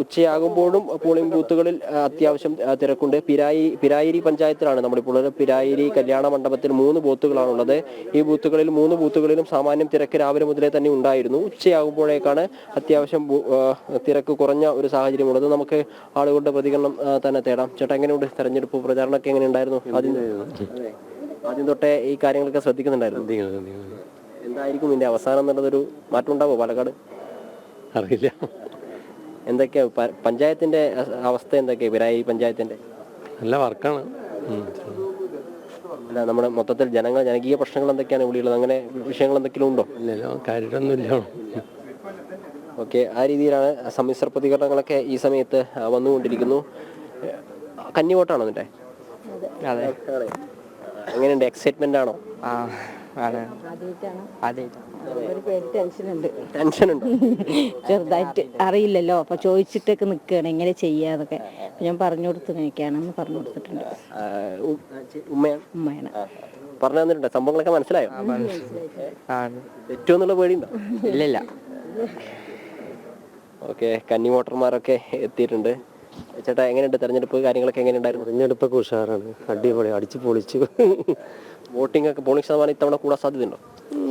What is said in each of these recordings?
ഉച്ചയാകുമ്പോഴും polling ബൂത്തുകളിൽ അത്യാവശ്യം തിരക്കുണ്ട്. പിരായി പിരായിരി പഞ്ചായത്തിലാണ് നമ്മളിപ്പോൾ ഉള്ളത്. പിരായിരി കല്യാണ മണ്ഡപത്തിൽ മൂന്ന് ബൂത്തുകളാണുള്ളത്. ഈ ബൂത്തുകളിൽ മൂന്ന് ബൂത്തുകളിലും സാമാന്യം തിരക്ക് രാവിലെ മുതലേ തന്നെ ഉണ്ടായിരുന്നു. ഉച്ചയാകുമ്പോഴേക്കാണ് അത്യാവശ്യം തിരക്ക് കുറഞ്ഞ ഒരു സാഹചര്യമുള്ളത്. നമുക്ക് ആളുകളുടെ പ്രതികരണം തന്നെ തേടാം. ചേട്ടാ എങ്ങനെയുണ്ട് തെരഞ്ഞെടുപ്പ് പ്രചാരണമൊക്കെ എങ്ങനെ ഉണ്ടായിരുന്നു ആദ്യം. ആദ്യം തൊട്ടേ ഈ കാര്യങ്ങളൊക്കെ ശ്രദ്ധിക്കുന്നുണ്ടായിരുന്നു. എന്തായിരിക്കും ഇതിന്റെ അവസാനം എന്നുള്ളതൊരു മാറ്റം ഉണ്ടാവോ പാലക്കാട്? അറിയില്ല. എന്തൊക്കെയാ പഞ്ചായത്തിന്റെ അവസ്ഥ എന്തൊക്കെയാ? പിരായി പഞ്ചായത്തിന്റെ? നല്ല വർക്കാണ്. അല്ല നമ്മുടെ മൊത്തത്തിൽ ജനങ്ങൾ ജനകീയ പ്രശ്നങ്ങൾ എന്തൊക്കെയാണ് ഇവിടെയുള്ളത് അങ്ങനെ വിഷയങ്ങൾ എന്തെങ്കിലും ഉണ്ടോ? ഇല്ലല്ലോ കാര്യമൊന്നുമില്ല ഓക്കെ ആ രീതിയിലാണ് സമ്മിശ്ര പ്രതികരണങ്ങളൊക്കെ ഈ സമയത്ത് വന്നുകൊണ്ടിരിക്കുന്നു. കന്നിവോട്ടാണോ കന്നി വോട്ടാണോ നിന്റെ? അതെ. എങ്ങനെയുണ്ട്? എക്സൈറ്റ്മെന്റ് ആണോ? ആ അതെ ഒരു പേര് ടെൻഷനുണ്ട്. ടെൻഷൻ ഉണ്ടോ ചെറുതായിട്ട് അറിയില്ലല്ലോ. അപ്പൊ ചോദിച്ചിട്ടൊക്കെ നിൽക്കുകയാണ് എങ്ങനെ ചെയ്യാന്നൊക്കെ ഞാൻ പറഞ്ഞു കൊടുത്തു ഇങ്ങനെയൊക്കെയാണെന്ന് പറഞ്ഞു കൊടുത്തിട്ടുണ്ട്. ഉമ്മയാണ്? പറഞ്ഞു തന്നിട്ടുണ്ട്? സംഭവങ്ങളൊക്കെ മനസ്സിലായോ? ഏറ്റവും തെറ്റുമെന്നുള്ള പേടിയുണ്ടോ? ഇല്ലില്ല. ഓക്കെ കന്നി വോട്ടർമാരൊക്കെ എത്തിയിട്ടുണ്ട്. ചേട്ടാ എങ്ങനെയുണ്ട് തെരഞ്ഞെടുപ്പ്? കാര്യങ്ങളൊക്കെ എങ്ങനെയുണ്ടായിരുന്നു? തെരഞ്ഞെടുപ്പൊക്കെ ഉഷാറാണ്. അടിപൊളി. അടിച്ചു പൊളിച്ചു. വോട്ടിംഗ് ഒക്കെ പോളിംഗ് ശതമാനം ഇത്തവണ കൂടാൻ സാധ്യതയുണ്ടോ?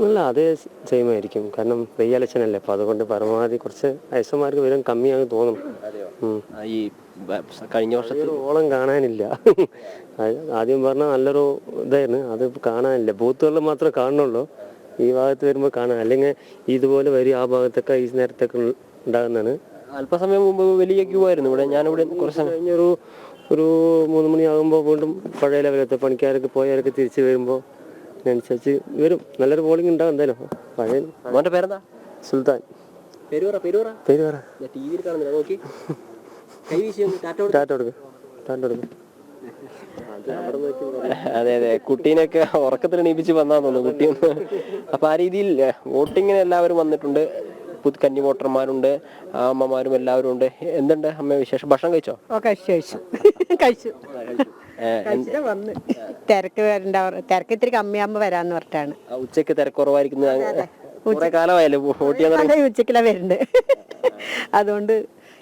അല്ല അതേ സെയിം ആയിരിക്കും. കാരണം റീ ഇലക്ഷൻ അല്ലേ അപ്പോൾ അതുകൊണ്ട് പരമാവധി കുറച്ച് വയസ്സന്മാർക്ക് വരും കമ്മിയാകും തോന്നും. ഈ കഴിഞ്ഞ വർഷത്തിൽ ഓളം കാണാനില്ല. ആദ്യം പറഞ്ഞ നല്ലൊരു ഇതായിരുന്നു. അത് കാണാനില്ല. ബൂത്തുകളിൽ മാത്രമേ കാണുള്ളൂ ഈ ഭാഗത്ത് വരുമ്പോൾ കാണാൻ അല്ലെങ്കിൽ ഇതുപോലെ വരും ആ ഭാഗത്തൊക്കെ ഈ നേരത്തൊക്കെ ഉണ്ടാകുന്നതാണ്. അല്പസമയം മുമ്പ് വലിയ ക്യൂ ആയിരുന്നു. ഇവിടെ ഞാനിവിടെ കുറച്ച് കഴിഞ്ഞൊരു ഒരു മൂന്ന് മണിയാകുമ്പോൾ വീണ്ടും പഴയ ലെവലത്തെ പണിക്കാരൊക്കെ പോയവരൊക്കെ തിരിച്ച് വരുമ്പോൾ അതിനനുസരിച്ച് വരും. നല്ലൊരു ബോളിംഗ് ഉണ്ടാവും എന്തായാലും. പഴയ മോന്റെ പേരെന്താ? സുൽത്താൻ. ടി വിയിൽ കാണുന്നില്ല. നോക്കി. ടാറ്റ കൊടുക്ക്. ടാറ്റ കൊടുക്കും. അതെ അതെ കുട്ടീനൊക്കെ ഉറക്കത്തിൽ എണീപ്പിച്ച് വന്നാന്നു കുട്ടിയൊന്ന്. അപ്പൊ ആ രീതിയിൽ വോട്ടിങ്ങിന് എല്ലാവരും വന്നിട്ടുണ്ട്. പുത് കന്നി വോട്ടർമാരുണ്ട് അമ്മമാരും എല്ലാവരും ഉണ്ട്. എന്തുണ്ട് അമ്മ വിശേഷം? ഭക്ഷണം കഴിച്ചോ? കഴിച്ചു കഴിച്ചു. തിരക്ക് വരണ്ട തിരക്ക് ഇത്തിരി കമ്മിയാകുമ്പോ വരാന്ന് പറഞ്ഞാണ് ഉച്ചയ്ക്ക് ഉച്ചയ്ക്ക് തിരക്കുറവായിരിക്കുന്നത് കുറെ കാലമായല്ലേ വരുന്നുണ്ട് അതുകൊണ്ട്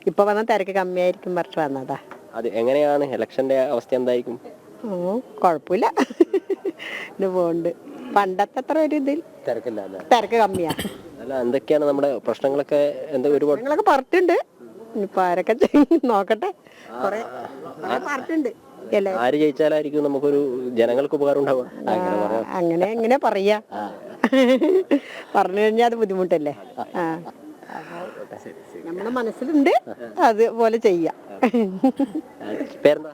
ഇപ്പൊ വന്ന തിരക്ക് കമ്മിയായിരിക്കും പറഞ്ഞിട്ട് വന്നതാ. അത് എങ്ങനെയാണ്? ഇലക്ഷന്റെ അവസ്ഥ എന്തായിരിക്കും? ഓ കുഴപ്പമില്ല ഇത് പോണ്ട് പണ്ടത്തെ അത്ര ഒരു ഇതിൽ തിരക്കില്ല തിരക്ക് കമ്മിയാ. അല്ല എന്തൊക്കെയാണ് നമ്മുടെ പ്രശ്നങ്ങളൊക്കെ? എന്താ ഒരുപാട് നിങ്ങളൊക്കെ പറഞ്ഞിട്ടുണ്ട്. ഇനിയിപ്പൊ ആരൊക്കെ ചെയ്യും നോക്കട്ടെ. കൊറേ പറഞ്ഞിട്ടുണ്ട്. അല്ലേ? ആര് ജയിച്ചാലായിരിക്കും നമുക്കൊരു ജനങ്ങൾക്ക് ഉപകാരം ഉണ്ടാവുക? അങ്ങനെ പറയാം. അങ്ങനെ എങ്ങനെ പറയാ. പറഞ്ഞു കഴിഞ്ഞാൽ അത് ബുദ്ധിമുട്ടല്ലേ? ആ. നമ്മുടെ മനസ്സിലുണ്ട്. അതുപോലെ ചെയ്യാം. പേരെന്താ?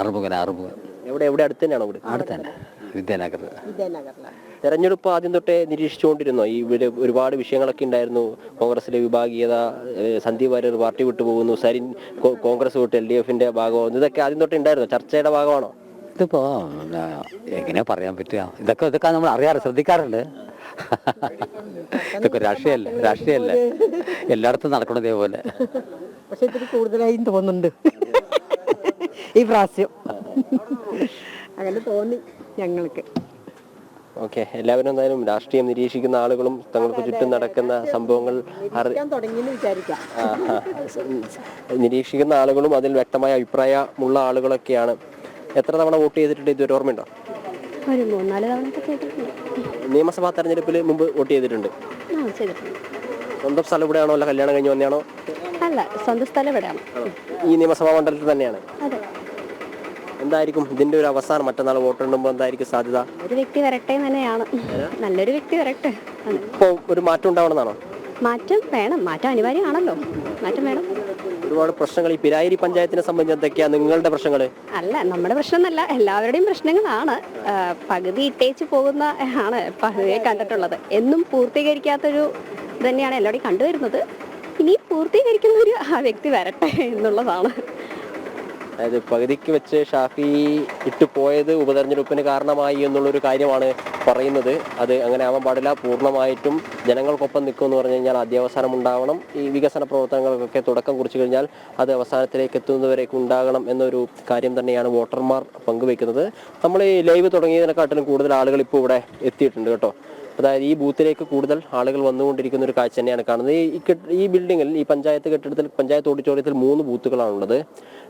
അറുമുഖൻ അറുമുഖൻ. എവിടെ എവിടെ? അടുത്ത് തന്നെയാണോ ഇവിടെ അവിടെ തന്നെ. വിദ്യാനഗർ തെരഞ്ഞെടുപ്പ് ആദ്യം തൊട്ടേ നിരീക്ഷിച്ചുകൊണ്ടിരുന്നോ? ഈ ഇവിടെ ഒരുപാട് വിഷയങ്ങളൊക്കെ ഉണ്ടായിരുന്നു. കോൺഗ്രസിലെ വിഭാഗീയത സന്ദീപ് വാര്യർ പാർട്ടി വിട്ടു പോകുന്നു സരിൻ കോൺഗ്രസ് വിട്ട് എൽ ഡി എഫിന്റെ ഭാഗമാകുന്നു ഇതൊക്കെ ആദ്യം തൊട്ടേ ഉണ്ടായിരുന്നു? ചർച്ചയുടെ ഭാഗമാണോ? ഇതിപ്പോ എങ്ങനെ പറയാൻ പറ്റുക? ഇതൊക്കെ ഇതൊക്കെ നമ്മൾ അറിയാറ് ശ്രദ്ധിക്കാറുണ്ട്. ഇതൊക്കെ രാഷ്ട്രീയല്ലേ രാഷ്ട്രീയല്ലേ? എല്ലായിടത്തും നടക്കണം ഇതേപോലെ. പക്ഷെ ഇത്തിരി കൂടുതലായും തോന്നുന്നുണ്ട്. ഈ പ്രാവശ്യം. അങ്ങനെ തോന്നി ഞങ്ങൾക്ക്. ഓക്കെ എല്ലാവരും എന്തായാലും രാഷ്ട്രീയം നിരീക്ഷിക്കുന്ന ആളുകളും തങ്ങൾക്ക് ചുറ്റും നടക്കുന്ന സംഭവങ്ങൾ നിരീക്ഷിക്കുന്ന ആളുകളും അതിൽ വ്യക്തമായ അഭിപ്രായമുള്ള ആളുകളൊക്കെയാണ്. എത്ര തവണ വോട്ട് ചെയ്തിട്ടുണ്ട് ഇതൊരു ഓർമ്മയുണ്ടോ? നിയമസഭാ തെരഞ്ഞെടുപ്പിൽ മുമ്പ് വോട്ട് ചെയ്തിട്ടുണ്ട്. സ്വന്തം സ്ഥലം ഇവിടെയാണോ അല്ല കല്യാണം കഴിഞ്ഞ് വന്നെയാണോ? അല്ല സ്വന്തം സ്ഥലം ഇവിടെയാണ്. ഈ നിയമസഭാ മണ്ഡലത്തിൽ തന്നെയാണ്. എന്തായിരിക്കും ഇതിന്റെ ഒരു അവസാനം? മറ്റന്നാൾ വോട്ടെണ്ണുമ്പോൾ എന്തായിരിക്കും സാധ്യത? ഒരു വ്യക്തി വരട്ടെ തന്നെയാണ്. നല്ലൊരു വ്യക്തി വരട്ടെ. ഇപ്പോൾ ഒരു മാറ്റം ഉണ്ടാവണമെന്നാണോ? മാറ്റം വേണം. മാറ്റം അനിവാര്യമാണല്ലോ. മാറ്റം വേണം. ഒരുപാട് പ്രശ്നങ്ങൾ. ഈ പിരായിരി പഞ്ചായത്തിനെ സംബന്ധിച്ച് എന്തൊക്കെയാ നിങ്ങളുടെ പ്രശ്നങ്ങൾ? അല്ല നമ്മുടെ പ്രശ്നമൊന്നല്ല. എല്ലാവരുടെയും പ്രശ്നങ്ങളാണ്. പകുതി ഇട്ടേച്ച് പോകുന്ന ആണ് പകുതിയെ കണ്ടിട്ടുള്ളത്. എന്നും പൂർത്തീകരിക്കാത്തൊരു തന്നെയാണ് എല്ലാവരുടെയും കണ്ടുവരുന്നത്. ഇനി പൂർത്തീകരിക്കുന്ന ഒരു ആ വ്യക്തി വരട്ടെ എന്നുള്ളതാണ്. അതായത് പകുതിക്ക് വെച്ച് ഷാഫി ഇട്ടു പോയത് ഉപതെരഞ്ഞെടുപ്പിന് കാരണമായി എന്നുള്ളൊരു കാര്യമാണ് പറയുന്നത്. അത് അങ്ങനെ ആവാൻ പാടില്ല. പൂർണമായിട്ടും ജനങ്ങൾക്കൊപ്പം നിൽക്കും എന്ന് പറഞ്ഞു കഴിഞ്ഞാൽ അധ്യവസാനം ഉണ്ടാവണം. ഈ വികസന പ്രവർത്തനങ്ങൾക്കൊക്കെ തുടക്കം കുറിച്ചു കഴിഞ്ഞാൽ അത് അവസാനത്തിലേക്ക് എത്തുന്നവരേക്ക് ഉണ്ടാകണം എന്നൊരു കാര്യം തന്നെയാണ് വോട്ടർമാർ പങ്കുവെക്കുന്നത് നമ്മൾ ഈ ലൈവ് തുടങ്ങിയതിനെക്കാട്ടിലും കൂടുതൽ ആളുകൾ ഇപ്പോൾ ഇവിടെ എത്തിയിട്ടുണ്ട് കേട്ടോ. അതായത് ഈ ബൂത്തിലേക്ക് കൂടുതൽ ആളുകൾ വന്നുകൊണ്ടിരിക്കുന്ന ഒരു കാഴ്ച തന്നെയാണ് കാണുന്നത്. ഈ- ഈ ബിൽഡിങ്ങിൽ ഈ പഞ്ചായത്ത് കെട്ടിടത്തിൽ പഞ്ചായത്ത് ഓഡിറ്റോറിയത്തിൽ മൂന്ന് ബൂത്തുകളാണുള്ളത്.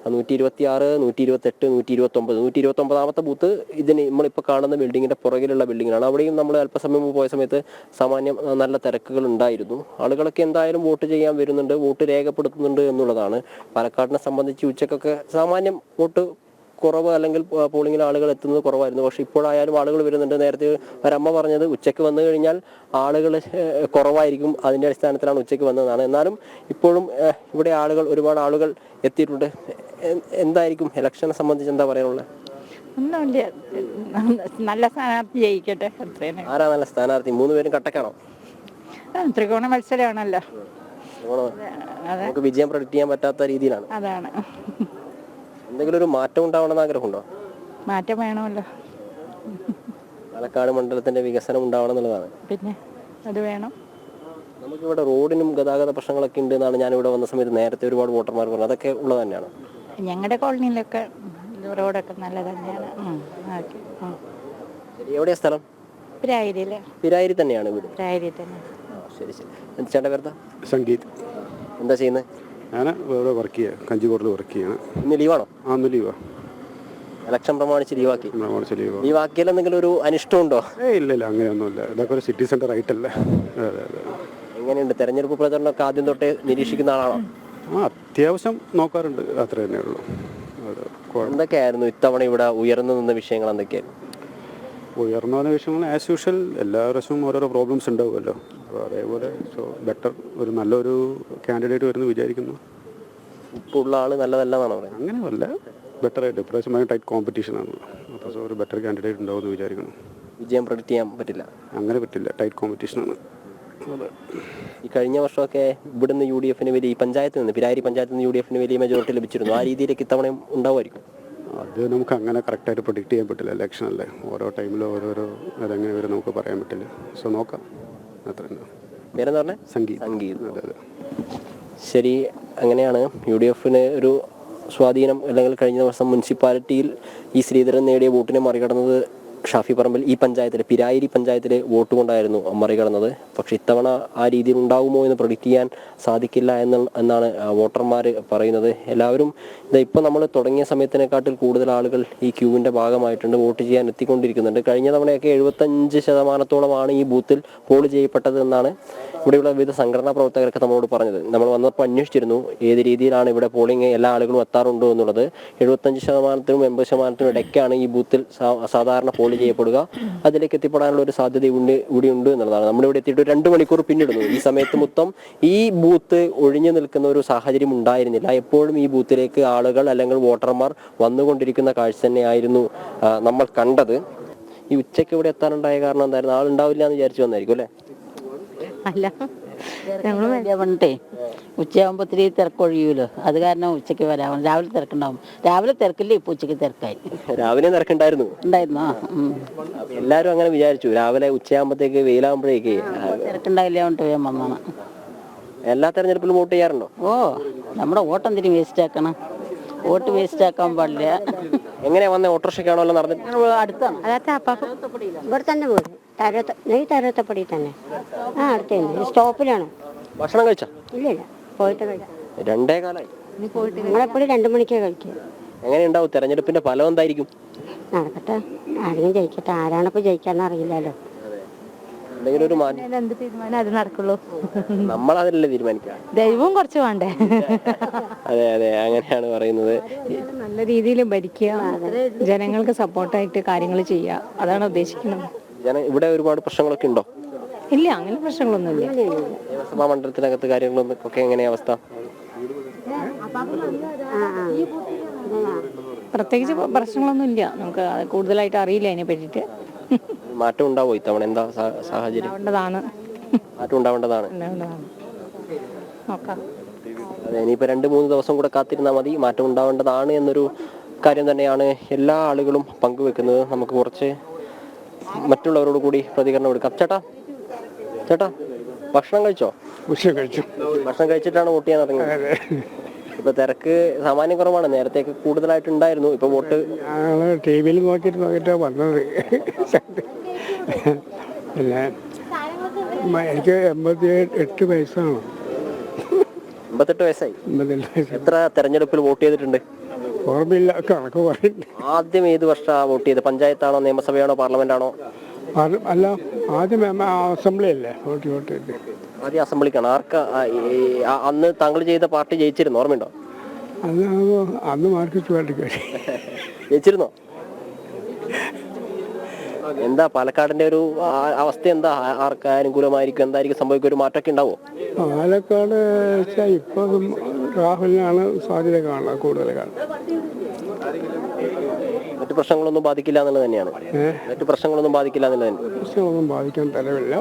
നൂറ്റി ഇരുപത്തി ആറ് നൂറ്റി ഇരുപത്തെട്ട് നൂറ്റി ഇരുപത്തൊമ്പത് നൂറ്റി ഇരുപത്തൊമ്പതാമത്തെ ബൂത്ത് ഇതിന് നമ്മളിപ്പോൾ കാണുന്ന ബിൽഡിങ്ങിന്റെ പുറകിലുള്ള ബിൽഡിങ്ങിലാണ്. അവിടെയും നമ്മൾ അല്പസമയം പോയ സമയത്ത് സാമാന്യം നല്ല തിരക്കുകൾ ഉണ്ടായിരുന്നു. ആളുകളൊക്കെ എന്തായാലും വോട്ട് ചെയ്യാൻ വരുന്നുണ്ട് വോട്ട് രേഖപ്പെടുത്തുന്നുണ്ട് എന്നുള്ളതാണ്. പാലക്കാടിനെ സംബന്ധിച്ച് ഉച്ചക്കൊക്കെ സാമാന്യം വോട്ട് കുറവ് അല്ലെങ്കിൽ പോളിംഗിൽ ആളുകൾ എത്തുന്നത് കുറവായിരുന്നു. പക്ഷെ ഇപ്പോഴായാലും ആളുകൾ വരുന്നുണ്ട്. നേരത്തെ ഒരമ്മ പറഞ്ഞത് ഉച്ചയ്ക്ക് വന്നു കഴിഞ്ഞാൽ ആളുകൾ കുറവായിരിക്കും. അതിന്റെ അടിസ്ഥാനത്തിലാണ് ഉച്ചയ്ക്ക് വന്നതാണ് എന്നാലും ഇപ്പോഴും ഇവിടെ ആളുകൾ ഒരുപാട് ആളുകൾ എത്തിയിട്ടുണ്ട്. എന്തായിരിക്കും? ഇലക്ഷനെ സംബന്ധിച്ച് എന്താ പറയാനുള്ളത് ഒന്നുമില്ല. നല്ല സ്ഥാനാർത്ഥി ജയിക്കട്ടെ. ആരാ നല്ല സ്ഥാനാർത്ഥി? മൂന്ന് പേരും കട്ടക്കാണോ? ത്രികോണ മത്സരമാണല്ലോ. വിജയം പ്രൊഡിക്ട് ചെയ്യാൻ പറ്റാത്ത രീതിയിലാണ്. അതാണ്. എന്തെങ്കിലും ഒരു മാറ്റം ഉണ്ടാവണമെന്ന് ആഗ്രഹമുണ്ടോ? മാറ്റം വേണമല്ലോ. പാലക്കാട് മണ്ഡലത്തിന്റെ വികസനം ഉണ്ടാവണം എന്നുള്ളതാണ്. പിന്നെ അത് വേണം. നമുക്കിവിടെ റോഡിനും ഗതാഗത പ്രശ്നങ്ങളൊക്കെ ഉണ്ട് എന്നാണ് ഞാൻ ഇവിടെ വന്ന സമയത്ത് നേരത്തെ ഒരുപാട് വോട്ടർമാർ പറഞ്ഞത്. അതൊക്കെ ഉള്ളത് തന്നെയാണ്. ഞങ്ങളുടെ കോളനിയിലൊക്കെ റോഡൊക്കെ നല്ല തന്നെയാണ്. ഉം, ഓക്കേ, ഉം. ശരി എവിടെയാ സ്ഥലം? പിരായിരിയിലെ. പിരായിരി തന്നെയാണ് വീട്. പിരായിരി തന്നെ. ആ, ശരി ശരി. എന്ത് ചേട്ടാ പേർത്താ സംഗീത്. എന്താ ചെയ്യുന്നത് ഞാൻ ഇവിടെ വർക്ക് ചെയ്യുക കഞ്ചിക്കോട്ടിൽ വർക്ക് ചെയ്യണം. ഇന്ന് ലീവാണോ ആ ഒന്ന് ലീവാ ഇലക്ഷൻ പ്രമാണിച്ച് ലീവാക്കി പ്രമാണിച്ച് ലീവാ ലീവാക്കിയാൽ എന്തെങ്കിലും ഒരു അനിഷ്ടമുണ്ടോ ഏ ഇല്ല ഇല്ല അങ്ങനെയൊന്നുമില്ല. ഇതൊക്കെ ഒരു സിറ്റി സെന്റർ ആയിട്ടല്ലേ അതെ അതെ എങ്ങനെയുണ്ട്? തെരഞ്ഞെടുപ്പ് പ്രചരണമൊക്കെ ആദ്യം തൊട്ടേ നിരീക്ഷിക്കുന്ന ആളാണോ? ആ അത്യാവശ്യം നോക്കാറുണ്ട്. അത്ര തന്നെ ഉള്ളൂ. അതെ എന്തൊക്കെയായിരുന്നു ഇത്തവണ ഇവിടെ ഉയർന്നു നിന്ന വിഷയങ്ങൾ എന്തൊക്കെയായിരുന്നു? ഉയർന്നു വിഷയങ്ങൾ ആസ് യൂഷ്വൽ എല്ലാ പ്രാവശ്യവും ഓരോരോ പ്രോബ്ലംസ് ഉണ്ടാവുമല്ലോ. അപ്പോൾ അതേപോലെ സോ ബെറ്റർ ഒരു നല്ലൊരു കാൻഡിഡേറ്റ് വരുന്നു വിചാരിക്കുന്നു. ഇപ്പോൾ ഉള്ള ആൾ നല്ലതല്ലെന്നാണ് പറയുന്നത്? അങ്ങനെയല്ല ബെറ്റർ ആയിട്ട് ഇപ്രാവശ്യം ഭയങ്കര ടൈറ്റ് കോമ്പറ്റീഷനാണ് അപ്പോൾ സോ ഒരു ബെറ്റർ കാൻഡിഡേറ്റ് ഉണ്ടാവുമെന്ന് വിചാരിക്കുന്നു. വിജയം പ്രൊഡിക്ട് ചെയ്യാൻ പറ്റില്ല. അങ്ങനെ പറ്റില്ല. ടൈറ്റ് കോമ്പറ്റീഷനാണ് ആണ്. ഈ കഴിഞ്ഞ വർഷമൊക്കെ ഇവിടുന്ന് യു ഡി എഫിന് വലിയ ഈ പഞ്ചായത്തിൽ നിന്ന് പിരാരി പഞ്ചായത്തിൽ നിന്ന് യു ഡി എഫിന് വലിയ മെജോറിറ്റി ലഭിച്ചിരുന്നു. ആ രീതിയിലേക്ക് ഇത്തവണയും ഉണ്ടാവുമായിരിക്കും. അത് നമുക്ക് അങ്ങനെ കറക്റ്റായിട്ട് പ്രൊഡിക്റ്റ് ചെയ്യാൻ പറ്റില്ല. ഇലക്ഷൻ അല്ലേ? ഓരോ ടൈമിലും ഓരോരോ അതെങ്ങനെ വരും നമുക്ക് പറയാൻ പറ്റില്ല. സോ നോക്കാം. അത്ര തന്നെ പറഞ്ഞേ? സംഗീത്. സംഗീത്. അതെ അതെ. ശരി അങ്ങനെയാണ് യു ഡി എഫിന് ഒരു സ്വാധീനം അല്ലെങ്കിൽ കഴിഞ്ഞ ദിവസം മുനിസിപ്പാലിറ്റിയിൽ ഈ ശ്രീധരൻ നേടിയ വോട്ടിനെ മറികടന്നത് ഷാഫി പറമ്പിൽ ഈ പഞ്ചായത്തിൽ പിരായിരി പഞ്ചായത്തിലെ വോട്ട് കൊണ്ടായിരുന്നു മറികടന്നത് പക്ഷേ ഇത്തവണ ആ രീതിയിൽ ഉണ്ടാകുമോ എന്ന് പ്രൊഡിക്റ്റ് ചെയ്യാൻ സാധിക്കില്ല എന്ന് എന്നാണ് വോട്ടർമാർ പറയുന്നത്. എല്ലാവരും ഇത് ഇപ്പോൾ നമ്മൾ തുടങ്ങിയ സമയത്തിനെക്കാട്ടിൽ കൂടുതൽ ആളുകൾ ഈ ക്യൂവിന്റെ ഭാഗമായിട്ടുണ്ട് വോട്ട് ചെയ്യാൻ എത്തിക്കൊണ്ടിരിക്കുന്നുണ്ട്. കഴിഞ്ഞ തവണയൊക്കെ എഴുപത്തഞ്ച് ശതമാനത്തോളമാണ് ഈ ബൂത്തിൽ പോൾ ചെയ്യപ്പെട്ടത് എന്നാണ് ഇവിടെയുള്ള വിവിധ സംഘടനാ പ്രവർത്തകരൊക്കെ നമ്മളോട് പറഞ്ഞത്. നമ്മൾ വന്നപ്പോൾ അന്വേഷിച്ചിരുന്നു ഏത് രീതിയിലാണ് ഇവിടെ പോളിംഗ് എല്ലാ ആളുകളും എത്താറുണ്ടോ എന്നുള്ളത്. എഴുപത്തഞ്ച് ശതമാനത്തിനും എൺപത് ശതമാനത്തിനും ഇടയ്ക്കാണ് ഈ ബൂത്തിൽ സാധാരണ പോൾ ചെയ്യപ്പെടുക. അതിലേക്ക് എത്തിപ്പെടാനുള്ള ഒരു സാധ്യത ഉണ്ട് ഇവിടെ ഉണ്ട് എന്നുള്ളതാണ് നമ്മളിവിടെ എത്തിയിട്ട് രണ്ട് മണിക്കൂർ പിന്നിടുന്നു. ഈ സമയത്ത് മൊത്തം ഈ ബൂത്ത് ഒഴിഞ്ഞു നിൽക്കുന്ന ഒരു സാഹചര്യം ഉണ്ടായിരുന്നില്ല. എപ്പോഴും ഈ ബൂത്തിലേക്ക് ആളുകൾ അല്ലെങ്കിൽ വോട്ടർമാർ വന്നുകൊണ്ടിരിക്കുന്ന കാഴ്ച തന്നെയായിരുന്നു നമ്മൾ കണ്ടത്. ഈ ഉച്ചയ്ക്ക് ഇവിടെ എത്താനുണ്ടായ കാരണം എന്തായിരുന്നു? ആളുണ്ടാവില്ല എന്ന് വിചാരിച്ചു വന്നായിരിക്കും അല്ലേ? അല്ല. ഞങ്ങൾ വന്നിട്ടേ ഉച്ചയാകുമ്പോൾ ഒത്തിരി തിരക്കൊഴിയുമല്ലോ അത് കാരണം ഉച്ചയ്ക്ക് വരാം രാവിലെ തിരക്കുണ്ടാവും. രാവിലെ തിരക്കില്ലേ ഇപ്പൊ ഉച്ചയ്ക്ക് തിരക്കായി. രാവിലെ തിരക്കുണ്ടായിരുന്നു. ഉണ്ടായിരുന്നോ എല്ലാരും അങ്ങനെ വിചാരിച്ചു. രാവിലെ ഉച്ചയാകുമ്പോഴത്തേക്ക് വെയിലാകുമ്പോഴേക്ക് തിരക്കുണ്ടായില്ല കൊണ്ട് ഞാൻ വന്നാണ് എല്ലാ തെരഞ്ഞെടുപ്പിലും വോട്ട് ചെയ്യാറുണ്ടോ? ഓ നമ്മുടെ വോട്ട് എന്തിനും വേസ്റ്റ് ആക്കണം? വോട്ട് വേസ്റ്റ് ആക്കാൻ പാടില്ല. എങ്ങനെയാ വന്ന? ഓട്ടോറിക്ഷയ്ക്കാണോ അല്ല അടുത്താണ്. അപ്പാപ്പ ഇവിടെ തന്നെ വീട് തരത്ത നെയ് തരത്തപ്പടി തന്നെ. ആ അടുത്ത് സ്റ്റോപ്പിലാണ്. ഭക്ഷണം കഴിച്ചാ? ഇല്ല ഇല്ല. പോയിട്ട് കഴിക്കാം. രണ്ടേ കാലായി. നമ്മളെപ്പോഴും രണ്ടു മണിക്കാ കഴിക്കുക. എങ്ങനെയുണ്ടാവും? തെരഞ്ഞെടുപ്പിന്റെ ഫലം എന്തായിരിക്കും? നടക്കട്ടെ. ആരെങ്കിലും ജയിക്കട്ടെ. ആരാണിപ്പോൾ ജയിക്കാന്ന് അറിയില്ലല്ലോ. എന്തെങ്കിലും ഒരു മാറ്റം. എന്ത് തീരുമാനം? അത് നടക്കുള്ളൂ. നമ്മളതല്ലേ തീരുമാനിക്കുക. ദൈവവും കുറച്ച് വേണ്ടേ? അതെ അതെ. അങ്ങനെയാണ് പറയുന്നത്. നല്ല രീതിയിൽ ഭരിക്കുക. ജനങ്ങൾക്ക് സപ്പോർട്ടായിട്ട് കാര്യങ്ങൾ ചെയ്യുക. അതാണ് ഉദ്ദേശിക്കുന്നത്. ജന ഇവിടെ ഒരുപാട് പ്രശ്നങ്ങളൊക്കെ ഉണ്ടോ? ഇല്ല അങ്ങനെ പ്രശ്നങ്ങളൊന്നുമില്ല. നിയമസഭാ മണ്ഡലത്തിനകത്ത് കാര്യങ്ങളൊന്നും ഒക്കെ എങ്ങനെയാ അവസ്ഥ? പ്രത്യേകിച്ച് പ്രശ്നങ്ങളൊന്നും ഇല്ല. നമുക്ക് കൂടുതലായിട്ട് അറിയില്ല അതിനെ പറ്റിട്ട് മാറ്റം ഉണ്ടാവോ ഇത്തവണ? എന്താ സാഹചര്യം? ഉണ്ടാവേണ്ടതാണ്. മാറ്റം ഉണ്ടാവേണ്ടതാണ്. ഉണ്ടാവേണ്ടതാണ്. നോക്കാം. അതെ ഇനിയിപ്പോൾ രണ്ട് മൂന്ന് ദിവസം കൂടെ കാത്തിരുന്നാൽ മതി. മാറ്റം ഉണ്ടാവേണ്ടതാണ് എന്നൊരു കാര്യം തന്നെയാണ് എല്ലാ ആളുകളും പങ്കുവെക്കുന്നത്. നമുക്ക് കുറച്ച് മറ്റുള്ളവരോട് കൂടി പ്രതികരണം എടുക്കാം. ചേട്ടാ ചേട്ടാ ഭക്ഷണം കഴിച്ചോ? ഭക്ഷണം കഴിച്ചു. ഭക്ഷണം കഴിച്ചിട്ടാണ് വോട്ട് ചെയ്യാൻ തുടങ്ങിയത് ഇപ്പൊ തിരക്ക് സാമാന്യം കുറവാണ്. നേരത്തെ കൂടുതലായിട്ട് ഉണ്ടായിരുന്നു ഇപ്പൊ വോട്ട് ടി വിയിൽ നോക്കിയിട്ട് നോക്കിയിട്ടാണ് വന്നത്. പിന്നെ എനിക്ക് എൺപത്തി എട്ട് വയസ്സാണ്. എൺപത്തെട്ട് വയസ്സായി. എത്ര തെരഞ്ഞെടുപ്പിൽ വോട്ട് ചെയ്തിട്ടുണ്ട്? ഓർമ്മയില്ല കണക്ക് പറയില്ല. ആദ്യം ഏത് വർഷം വോട്ട് ചെയ്ത് പഞ്ചായത്താണോ നിയമസഭയാണോ പാർലമെന്റ് ആണോ അത് അല്ല ആദ്യം എം- അസംബ്ലി അല്ലേ വോട്ട് വോട്ട് ചെയ്ത്. ആദ്യം അസംബ്ലിക്കാണ്. ആർക്ക ആ, ഈ, ആ, അന്ന് താങ്കൾ ചെയ്ത പാർട്ടി ജയിച്ചിരുന്നു? ഓർമ്മയുണ്ടോ? അത് അന്ന് കയറി. ജയിച്ചിരുന്നോ? എന്താ പാലക്കാടിന്റെ ഒരു ആ- അവസ്ഥ എന്താ? ആ- ആർക്ക് അനുകൂലമായിരിക്കും എന്തായിരിക്കും സംഭവിക്കും? ഒരു മാറ്റമൊക്കെ ഉണ്ടാവോ? പാലക്കാട് വെച്ചാൽ ഇപ്പോൾ രാഹുലിനാണ് സാധ്യത കാണുന്നത് കൂടുതൽ കാണുന്നത് മറ്റു പ്രശ്നങ്ങളൊന്നും ബാധിക്കില്ല എന്നുള്ളത് തന്നെയാണ്. മറ്റു പ്രശ്നങ്ങളൊന്നും ബാധിക്കില്ല എന്നുള്ളത് തന്നെ പ്രശ്നമൊന്നും ബാധിക്കാൻ തരവില്ല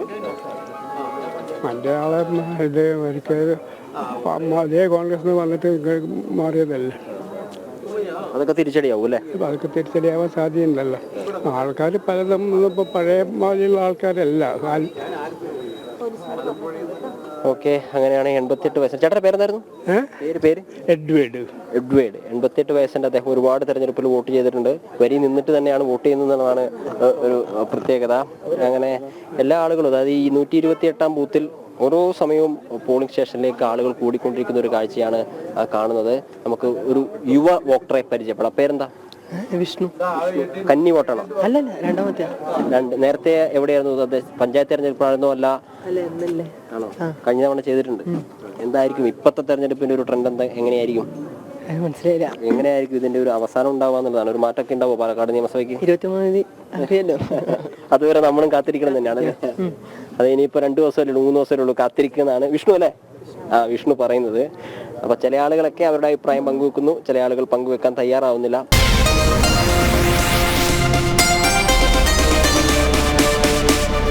മറ്റേ ആളെ ഇത് മരിക്കത് അതേ കോൺഗ്രസ് വന്നിട്ട് മാറിയതല്ല. അതൊക്കെ തിരിച്ചടിയാവും അല്ലേ? അതൊക്കെ തിരിച്ചടിയാവാൻ സാധ്യതയുണ്ടല്ലോ. ആൾക്കാർ പലതും ഇപ്പോൾ പഴയ മാതിരിയുള്ള ആൾക്കാരല്ല. ഓക്കെ അങ്ങനെയാണ് എൺപത്തിയെട്ട് വയസ്സ്. ചേട്ടന്റെ പേരെന്തായിരുന്നു? പേര് പേര്? എഡ്വേർഡ്. എഡ്വേർഡ്. എൺപത്തിയെട്ട് വയസ്സിന്റെ അദ്ദേഹം ഒരുപാട് തെരഞ്ഞെടുപ്പിൽ വോട്ട് ചെയ്തിട്ടുണ്ട്. വരി നിന്നിട്ട് തന്നെയാണ് വോട്ട് ചെയ്യുന്നതെന്നാണ് ഒരു പ്രത്യേകത. അങ്ങനെ എല്ലാ ആളുകളും അതായത് ഈ നൂറ്റി ഇരുപത്തി എട്ടാം ബൂത്തിൽ ഓരോ സമയവും പോളിംഗ് സ്റ്റേഷനിലേക്ക് ആളുകൾ കൂടിക്കൊണ്ടിരിക്കുന്ന ഒരു കാഴ്ചയാണ് കാണുന്നത്. നമുക്ക് ഒരു യുവ വോട്ടറെ പരിചയപ്പെടാം. പേരെന്താ? വിഷ്ണു. കന്നി വോട്ടാണോ? അല്ലല്ല രണ്ടാമത്തെ രണ്ട് നേരത്തെ എവിടെയായിരുന്നു പഞ്ചായത്ത് തെരഞ്ഞെടുപ്പായിരുന്നോ അല്ല? ആണോ? കഴിഞ്ഞ തവണ ചെയ്തിട്ടുണ്ട്. എന്തായിരിക്കും ഇപ്പത്തെ തെരഞ്ഞെടുപ്പിന്റെ ഒരു ട്രെൻഡ് എന്താ? എങ്ങനെയായിരിക്കും? മനസ്സിലായില്ല. എങ്ങനെയായിരിക്കും ഇതിന്റെ ഒരു അവസാനം ഉണ്ടാവുക എന്നുള്ളതാണ്? ഒരു മാറ്റമൊക്കെ ഉണ്ടാവോ പാലക്കാട് നിയമസഭയ്ക്ക്? ഇരുപത്തിമൂന്നാം തീയതി അറിയാലോ. അതുവരെ നമ്മളും കാത്തിരിക്കണം തന്നെയാണ് അത് ഇനിയിപ്പോ രണ്ടു ദിവസമല്ലേ മൂന്ന് ദിവസമല്ലേ ഉള്ളൂ കാത്തിരിക്കുന്നതാണ്. വിഷ്ണു അല്ലേ? ആ വിഷ്ണു പറയുന്നത്. അപ്പൊ ചില ആളുകളൊക്കെ അവരുടെ അഭിപ്രായം പങ്കുവെക്കുന്നു. ചില ആളുകൾ പങ്കുവെക്കാൻ തയ്യാറാവുന്നില്ല.